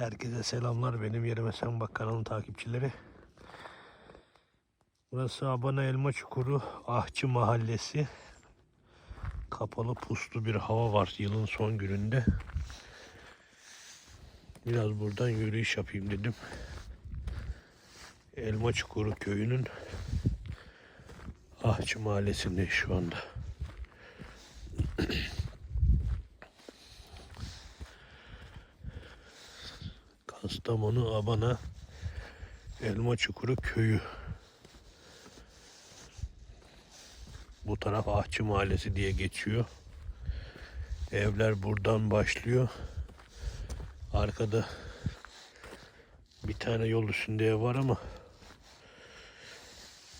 Herkese selamlar. Benim yerime sen bak kanalın takipçileri. Burası Abana Elma Çukuru Ahçı Mahallesi. Kapalı puslu bir hava var yılın son gününde. Biraz buradan yürüyüş yapayım dedim. Elma Çukuru köyünün Ahçı Mahallesi'ndeyiz şu anda. Kastamonu Abana Elma Çukuru köyü. Bu taraf Ahçı Mahallesi diye geçiyor. Evler buradan başlıyor. Arkada bir tane yol üstünde ev var ama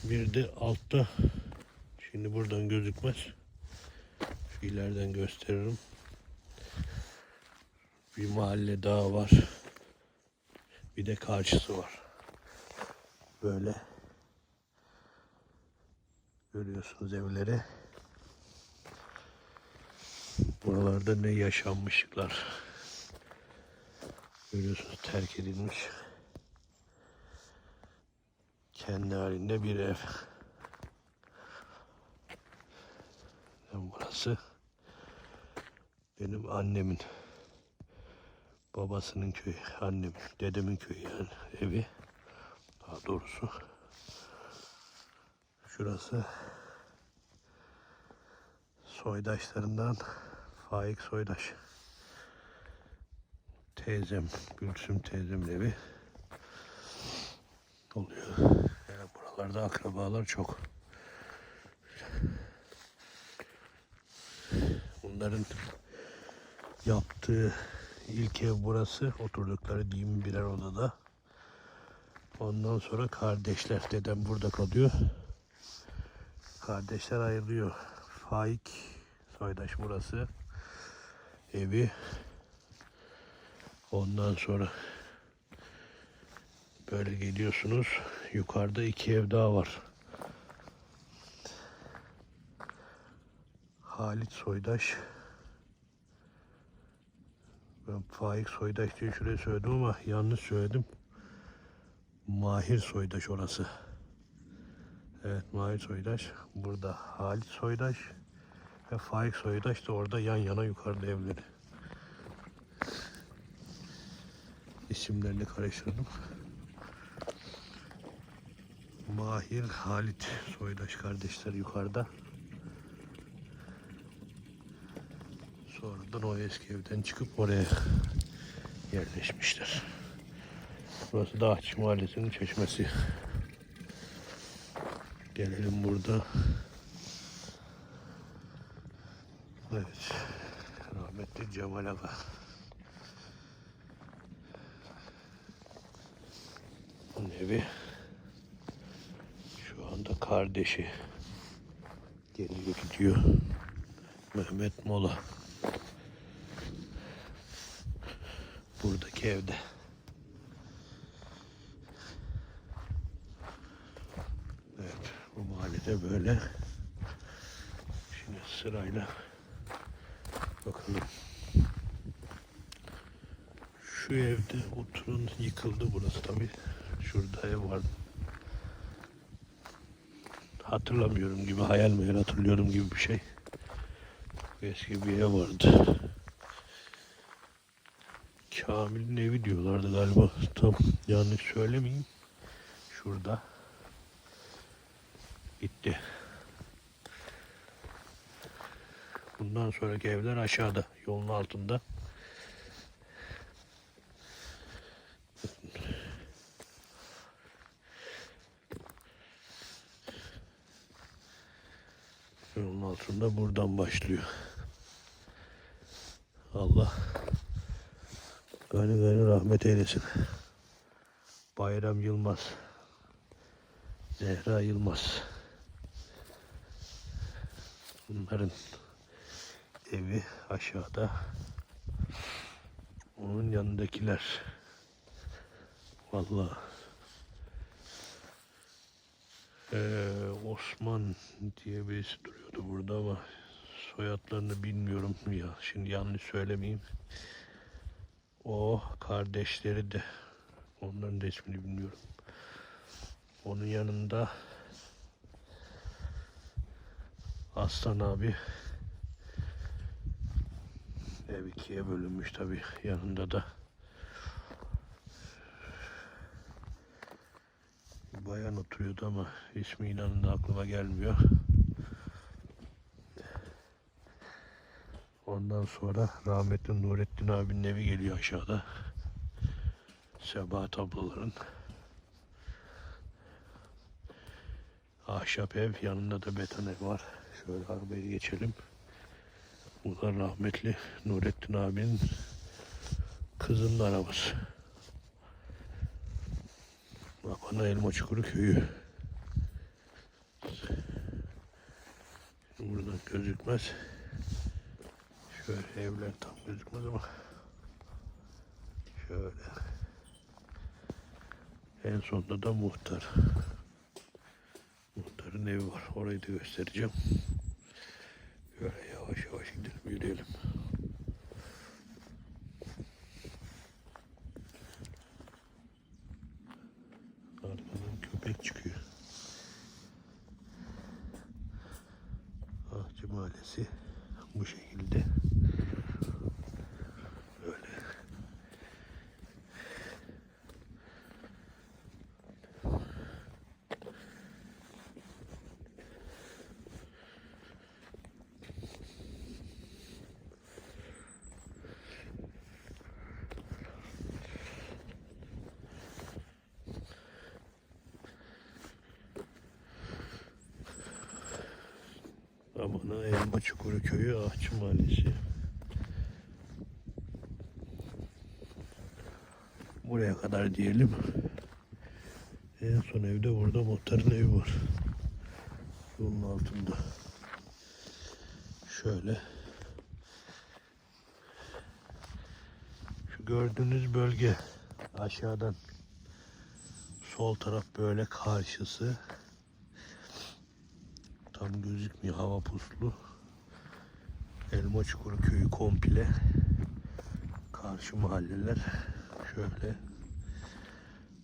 bir de altta şimdi buradan gözükmez. Şu ileriden gösteririm. Bir mahalle daha var. Bir de karşısı var. Böyle görüyorsunuz evleri. Buralarda ne yaşanmışlıklar. Görüyorsunuz terk edilmiş. Kendi halinde bir ev. Burası benim annemin babasının köyü, annemin, dedemin köyü yani evi. Daha doğrusu şurası soydaşlarından Faik Soydaş. Teyzem, Gülsüm teyzemin evi oluyor. Yani buralarda akrabalar çok. Bunların yaptığı ilk ev burası. Oturdukları diyeyim birer odada. Ondan sonra kardeşler. Dedem burada kalıyor. Kardeşler ayrılıyor. Faik Soydaş burası. Evi. Ondan sonra böyle geliyorsunuz. Yukarıda iki ev daha var. Halit Soydaş. Ben Faik Soydaş diye şuraya söyledim ama yanlış söyledim. Mahir Soydaş orası. Evet Mahir Soydaş. Burada Halit Soydaş ve Faik Soydaş da orada yan yana yukarıda evleri. İsimlerini karıştırdım. Mahir Halit Soydaş kardeşler yukarıda. Sonradan o eski evden çıkıp oraya yerleşmişler. Burası da Ahçı Mahallesi'nin çeşmesi. Gelelim burada. Evet. Rahmetli Cemal Aga. Onun evi. Şu anda kardeşi geliyor gidiyor. Mehmet Mola. Buradaki evde. Evet, bu mahallede böyle. Şimdi sırayla bakalım. Şu evde oturun yıkıldı burası tabi. Şurada ev vardı. Hatırlamıyorum gibi, hayal meyal hatırlıyorum gibi bir şey. Eski bir ev vardı. Kamil'in evi diyorlardı galiba. Tam yanlış söylemeyeyim. Şurada. Gitti. Bundan sonraki evler aşağıda. Yolun altında. Yolun altında buradan başlıyor. Allah gani gani rahmet eylesin. Bayram Yılmaz. Zehra Yılmaz. Bunların evi aşağıda. Onun yanındakiler. Vallahi ee, Osman diye birisi duruyordu burada ama soyadlarını bilmiyorum ya. Şimdi yanlış söylemeyeyim. O kardeşleri de onların da ismini bilmiyorum. Onun yanında Aslan abi ev ikiye bölünmüş tabi yanında da bayan oturuyordu ama ismi inanın aklıma gelmiyor. Ondan sonra rahmetli Nurettin abinin evi geliyor aşağıda. Sebahat ablaların. Ahşap ev, yanında da beton ev var. Şöyle arabaya geçelim. Bu da rahmetli Nurettin abinin kızının arabası. Bakana Elma Çukuru köyü. Buradan gözükmez. Şöyle evler tam gözükmez ama şöyle en sonunda da muhtar. Muhtarın evi var. Orayı da göstereceğim. Böyle yavaş yavaş gidelim yürüyelim. Arkadan köpek çıkıyor. Ahçı Mahallesi bu şekilde. Amana Elma Çukuru Köyü Ahçı Mahallesi. Buraya kadar diyelim. En son evde burada muhtarın evi var. Yolun altında. Şöyle. Şu gördüğünüz bölge aşağıdan sol taraf böyle karşısı tam gözükmüyor hava puslu. Elma Çukuru köyü komple. Karşı mahalleler şöyle.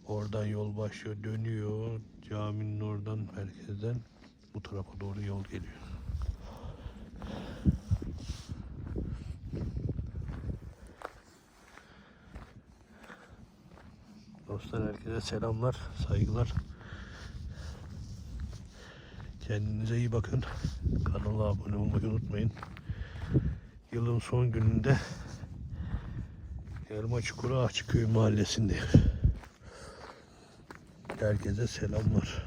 Oradan yol başlıyor, dönüyor. Caminin oradan merkezden bu tarafa doğru yol geliyor. Dostlar herkese selamlar, saygılar. Kendinize iyi bakın. Kanala abone olmayı unutmayın. Yılın son gününde Elma Çukuru Ahçıköy mahallesinde. Herkese selamlar.